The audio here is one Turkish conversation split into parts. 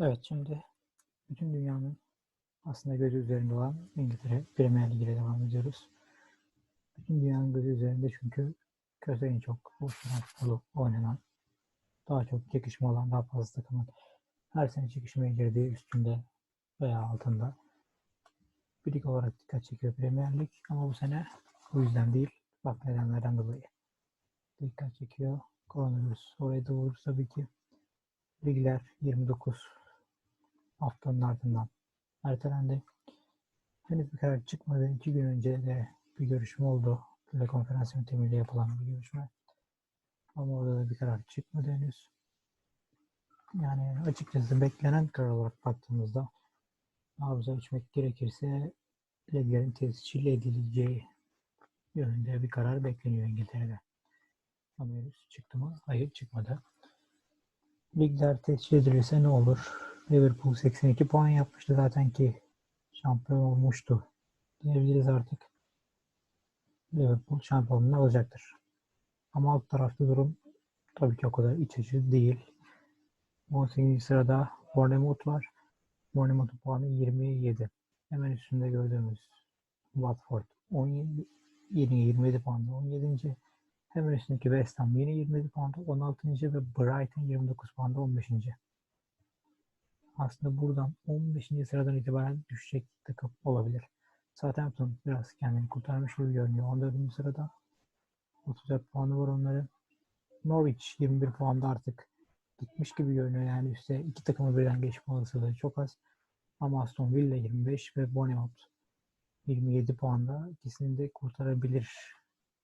Evet şimdi bütün dünyanın aslında gözü üzerinde olan İngiltere Premier Lig ile devam ediyoruz. Bütün dünyanın gözü üzerinde çünkü kötü en çok uluslararası futbolu oynanan, daha çok çekişme olan daha fazla takımın her sene çekişmeye girdiği üstünde veya altında bir lig olarak dikkat çekiyor Premier Lig ama bu sene o yüzden değil farklı nedenlerden dolayı dikkat çekiyor. Koronavirüs oraya da vurur tabii ki. Ligler 29 haftanın ardından ertelendi. Henüz bir karar çıkmadı. İki gün önce de bir görüşme oldu. Telekonferans yöntemiyle yapılan bir görüşme. Ama orada da bir karar çıkmadı henüz. Yani açıkçası beklenen karar olarak baktığımızda nabza içmek gerekirse liglerin tescil edileceği yönünde bir karar bekleniyor İngiltere'de. Ama henüz çıktı mı? Hayır çıkmadı. Ligler tescil edilirse ne olur? Liverpool 82 puan yapmıştı zaten ki şampiyon olmuştu. Diyebiliriz artık. Liverpool şampiyonluğunu alacaktır. Ama alt tarafta durum tabii ki o kadar iç açıcı değil. 18. sırada Bournemouth var. Bournemouth'un puanı 27. Hemen üstünde gördüğümüz Watford 17, yeni 27 puanda 17. Hemen üstündeki West Ham yine 27 puanda 16. ve Brighton 29 puanda 15. Aslında buradan 15. sıradan itibaren düşecek takım olabilir. Southampton biraz kendini kurtarmış gibi görünüyor. 14. sırada 34 puanı var onların. Norwich 21 puanda artık gitmiş gibi görünüyor. Yani üstte iki takımı birden geçme olasılığı çok az. Ama Aston Villa 25 ve Bournemouth 27 puanda ikisini de kurtarabilir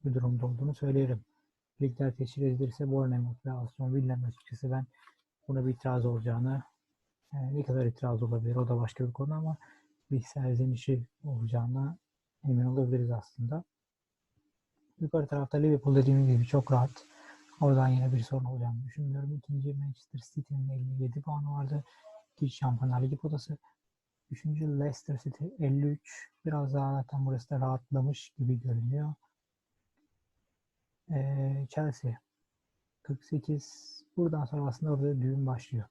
bir durumda olduğunu söyleyelim. Ligler teşkil edilirse Bournemouth ve Aston Villa'nın açıkçası ben buna bir itiraz olacağını ne kadar itiraz olabilir o da başka bir konu ama bir serzenişi olacağına emin olabiliriz aslında. Yukarı tarafta Liverpool dediğim gibi çok rahat. Oradan yine bir sorun olacağını düşünmüyorum. İkinci Manchester City'nin 57 puanı vardı. İkinci Şampiyonlar Ligi potası. Üçüncü Leicester City 53. Biraz daha zaten burası da rahatlamış gibi görünüyor. Ee, Chelsea 48. Buradan sonra aslında orada düğün başlıyor.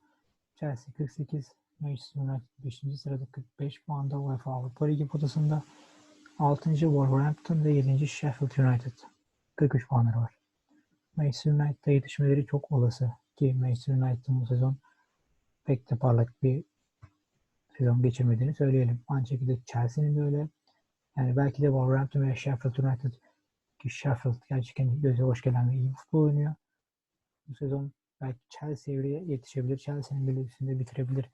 Chelsea 48. Manchester United 5. sırada 45 puanda UEFA Avrupa Ligi potasında. 6. Wolverhampton ve 7. Sheffield United 43 puanları var. Manchester United'a yetişmeleri çok olası ki Manchester United'ın bu sezon pek de parlak bir sezon geçirmediğini söyleyelim. Aynı şekilde Chelsea'nin de öyle. Yani belki de Wolverhampton ve Sheffield United ki Sheffield gerçekten göze hoş gelen ve iyi futbol oynuyor. Bu sezon belki Chelsea'ye yetişebilir. Chelsea'nin bile üstünde bitirebilir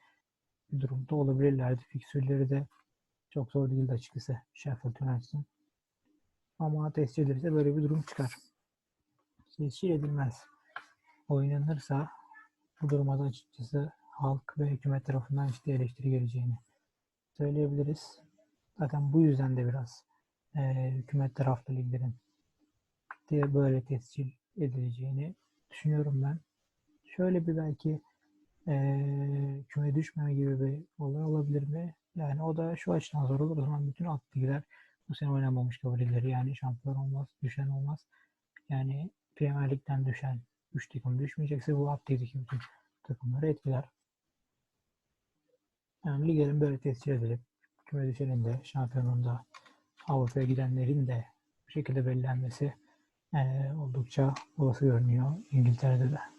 bir durumda olabilirlerdi. Fiksürleri de çok zor değildi açıkçası Sheffield United'ın. Ama tescil edilirse böyle bir durum çıkar. Tescil edilmez. Oynanırsa bu duruma da açıkçası halk ve hükümet tarafından ciddi eleştiri geleceğini söyleyebiliriz. Zaten bu yüzden de biraz e, hükümet taraflı liglerin diye böyle tescil edileceğini düşünüyorum ben. Şöyle bir belki e, küme düşmeme gibi bir olay olabilir mi? Yani o da şu açıdan zor olur. O zaman bütün alt ligler bu sene oynanmamış kabul. Yani şampiyon olmaz, düşen olmaz. Yani Premier Lig'den düşen 3 takım düşmeyecekse bu ligdeki bütün takımları etkiler. Yani liglerin böyle tescil edilip küme düşenin de şampiyonunda Avrupa'ya gidenlerin de bu şekilde belirlenmesi e, oldukça olası görünüyor İngiltere'de de.